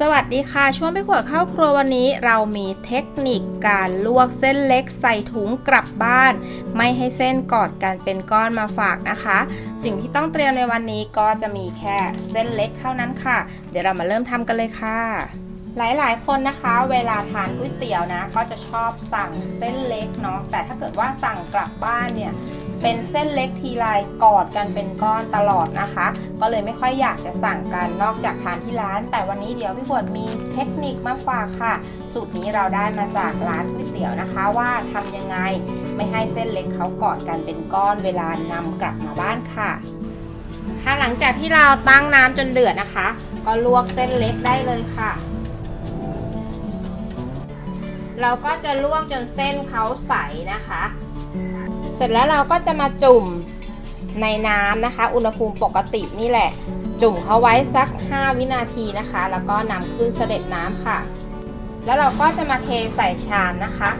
สวัสดีค่ะช่วงไปขวดข้าวครัววันนี้ เรามีเทคนิคการลวกเส้นเล็กใส่ถุงกลับบ้าน ไม่ให้เส้นกอดกันเป็นก้อนมาฝากนะคะ สิ่งที่ต้องเตรียมในวันนี้ก็จะมีแค่เส้นเล็กเท่านั้นค่ะ เดี๋ยวเรามาเริ่มทำกันเลยค่ะ หลายๆ คนนะคะ เวลาทานก๋วยเตี๋ยวนะ ก็จะชอบสั่งเส้นเล็กเนาะแต่ถ้าเกิดว่าสั่งกลับบ้านเนี่ย เป็นเส้นเล็กทีไรกอดกันเป็นก้อนตลอดนะคะ ก็เลยไม่ค่อยอยากจะสั่งกันนอกจากทานที่ร้าน แต่วันนี้เดี๋ยวพี่ขวดมีเทคนิคมาฝากค่ะ สูตรนี้เราได้มาจากร้านก๋วยเตี๋ยวนะคะ ว่าทำยังไงไม่ให้เส้นเล็กเขากอดกันเป็นก้อนเวลานำกลับมาบ้านค่ะค่ะหลังจากที่เราตั้งน้ำจนเดือดนะคะ ก็ลวกเส้นเล็กได้เลยค่ะ เราก็จะลวกจนเส้นเขาใสนะคะ เสร็จแล้วเราก็จะมาจุ่มในน้ำนะคะ อุณหภูมิปกตินี่แหละ จุ่มเขาไว้สัก 5 วินาทีนะคะ แล้วก็นำขึ้นเสด็จน้ำค่ะ แล้วเราก็จะมาเทใส่ชามนะคะ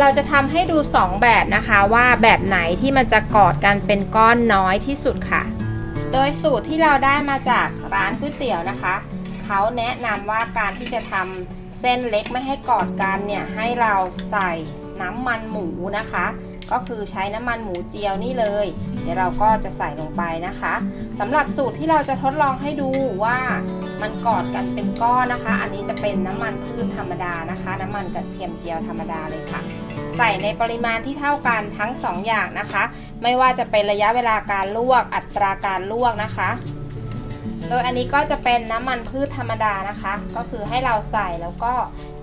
เราจะทำให้ดู 2 แบบนะคะว่าแบบไหนที่มันจะกอดกันเป็นก้อนน้อยที่สุดค่ะ โดยสูตรที่เราได้มาจากร้านก๋วยเตี๋ยวนะคะ เขาแนะนำว่าการที่จะทำ เส้นเล็กไม่ให้กอดกันเนี่ยให้เราใส่น้ำมันหมูนะคะ ก็คือใช้น้ำมันหมูเจียวนี่เลย เดี๋ยวเราก็จะใส่ลงไปนะคะสำหรับสูตรที่เราจะทดลองให้ดูว่ามันกอดกันเป็นก้อนนะคะ อันนี้จะเป็นน้ำมันพืชธรรมดานะคะ น้ำมันกระเทียมเจียวธรรมดาเลยค่ะ ใส่ในปริมาณที่เท่ากันทั้ง 2 อย่างนะคะ ไม่ว่าจะเป็นระยะเวลาการลวกอัตราการลวกนะคะ โดยอันนี้ก็จะเป็นน้ำมันพืชธรรมดานะคะ ก็คือให้เราใส่แล้วก็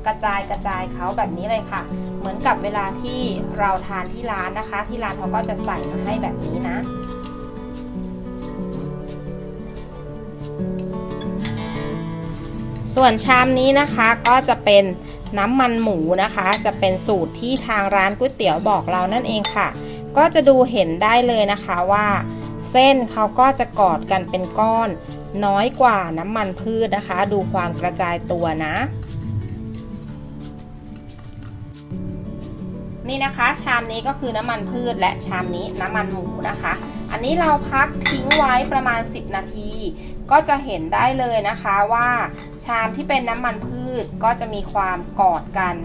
กระจายกระจายเขาแบบนี้เลยค่ะ เหมือนกับเวลาที่เราทานที่ร้านนะคะ ที่ร้านเขาก็จะใส่มาให้แบบนี้นะส่วนชามนี้นะคะก็จะเป็นน้ำมันหมูนะคะ จะเป็นสูตรที่ทางร้านก๋วยเตี๋ยวบอกเรานั่นเองค่ะ ก็จะดูเห็นได้เลยนะคะว่า เส้นเขาก็จะกอดกันเป็นก้อน น้อยกว่าน้ำมันพืชนะคะ ดูความกระจายตัวนะ นี่นะคะชามนี้ก็คือน้ำมันพืชและชามนี้น้ำมันหมูนะคะ อันนี้เราพักทิ้งไว้ประมาณ 10 นาที ก็จะเห็นได้เลยนะคะว่าชามที่เป็นน้ำมันพืชก็จะมีความกอดกัน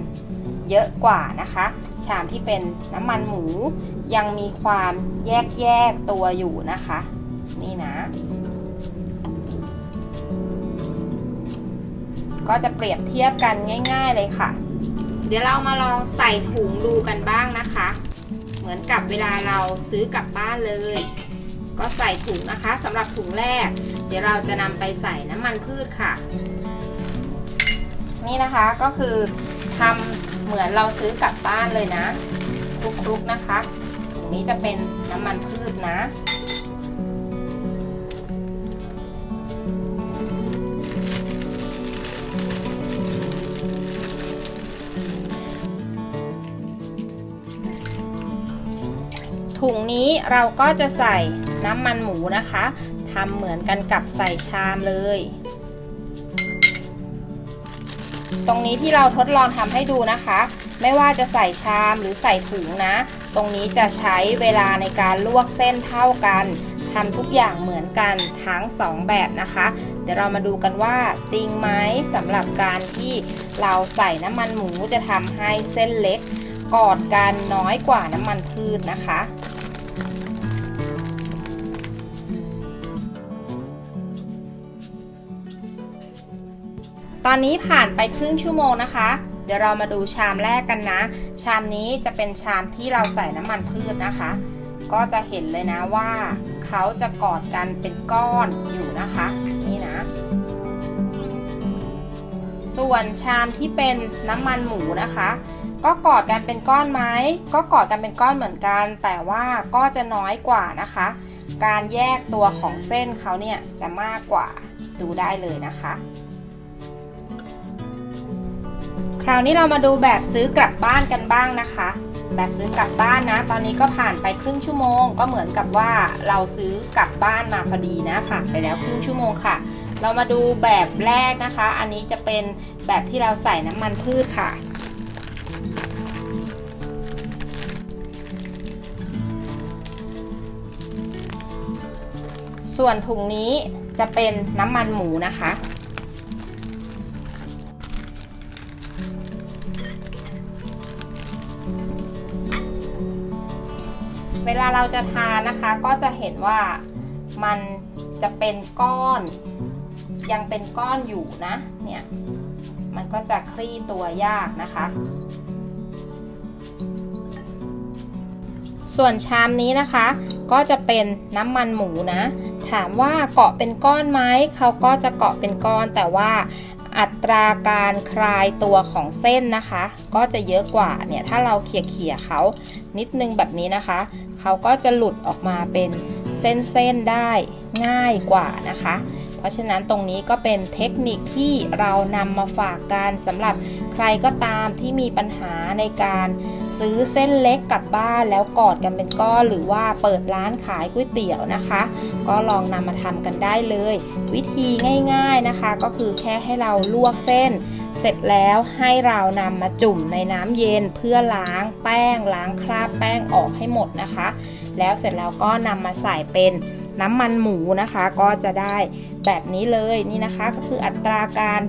เยอะกว่านะคะ ชามที่เป็นน้ำมันหมูยังมีความแยกแยกตัวอยู่นะคะ นี่นะ ก็จะเปรียบเทียบกันง่าย ๆเลยค่ะ เดี๋ยวเรามาลองใส่ถุงดูกันบ้างนะคะ เหมือนกับเวลาเราซื้อกลับบ้านเลย ก็ใส่ถุงนะคะสำหรับถุงแรก เดี๋ยวเราจะนำไปใส่น้ำมันพืชค่ะ นี่นะคะก็คือทำเหมือนเราซื้อกลับบ้านเลยนะคลุกๆนะคะถุงนี้จะเป็นน้ำมันพืชนะ ถุงนี้เราก็จะใส่น้ำมันหมูนะคะทำเหมือนกันกับใส่ชามเลย ตรงนี้ที่เราทดลองทำให้ดูนะคะ ไม่ว่าจะใส่ชามหรือใส่ถุงนะ ตรงนี้จะใช้เวลาในการลวกเส้นเท่ากันทำทุกอย่างเหมือนกันทั้งสองแบบนะคะ เดี๋ยวเรามาดูกันว่าจริงไหมสำหรับการที่เราใส่น้ำมันหมูจะทำให้เส้นเล็กกอดกันน้อยกว่าน้ำมันพืชนะคะ ตอนนี้ผ่านไปครึ่งชั่วโมงนะคะ เดี๋ยวเรามาดูชามแรกกันนะ ชามนี้จะเป็นชามที่เราใส่น้ำมันพืชนะคะ ก็จะเห็นเลยนะว่าเขาจะกอดกันเป็นก้อนอยู่นะคะ นี่นะ ส่วนชามที่เป็นน้ำมันหมูนะคะ ก็กอดกันเป็นก้อนไหมก็กอดกันเป็นก้อนเหมือนกัน แต่ว่าก็จะน้อยกว่านะคะ การแยกตัวของเส้นเขาเนี่ยจะมากกว่าดูได้เลยนะคะ คราวนี้เรามาดูแบบซื้อกลับบ้านกันบ้างนะคะ แบบซื้อกลับบ้านนะ ตอนนี้ก็ผ่านไปครึ่งชั่วโมง ก็เหมือนกับว่าเราซื้อกลับบ้านมาพอดีนะผ่านไปแล้วครึ่งชั่วโมงค่ะ เรามาดูแบบแรกนะคะ อันนี้จะเป็นแบบที่เราใส่น้ำมันพืชค่ะส่วนถุงนี้จะเป็นน้ำมันหมูนะคะ วลาเราจะทานนะคะ ก็จะเห็นว่ามันจะเป็นก้อน ยังเป็นก้อนอยู่นะเนี่ยมันก็จะคลี่ตัวยากนะคะ ส่วนชามนี้นะคะ ก็จะเป็นน้ำมันหมูนะ ถามว่าเกาะเป็นก้อนไหมเขาก็จะเกาะเป็นก้อนแต่ว่าอัตราการคลายตัวของเส้นนะคะ ก็จะเยอะกว่าเนี่ยถ้าเราเขี่ยๆเขานิดนึงแบบนี้นะคะ เขาก็จะหลุดออกมาเป็นเส้นๆได้ง่ายกว่านะคะ เพราะฉะนั้นตรงนี้ก็เป็นเทคนิคที่เรานำมาฝากกันสำหรับใครก็ตามที่มีปัญหาในการซื้อเส้นเล็กกลับบ้านแล้วกอดกันเป็นก้อนหรือว่าเปิดร้านขายก๋วยเตี๋ยวนะคะ ก็ลองนำมาทำกันได้เลย วิธีง่าย ๆนะคะ ก็คือแค่ให้เราลวกเส้น เสร็จแล้วให้เรานำมาจุ่มในน้ำเย็นเพื่อล้างแป้งล้างคราบแป้งออกให้หมดนะคะ แล้วเสร็จแล้วก็นำมาใส่เป็นน้ำมันหมูนะคะ ก็จะได้แบบนี้เลยนี่นะคะ ก็คืออัตราการ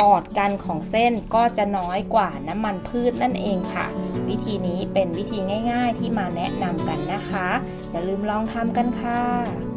กอดกันของเส้นก็จะน้อยกว่าน้ำมันพืชนั่นเองค่ะ วิธีนี้เป็นวิธีง่าย ๆ ที่มาแนะนำกันนะคะ อย่าลืมลองทำกันค่ะ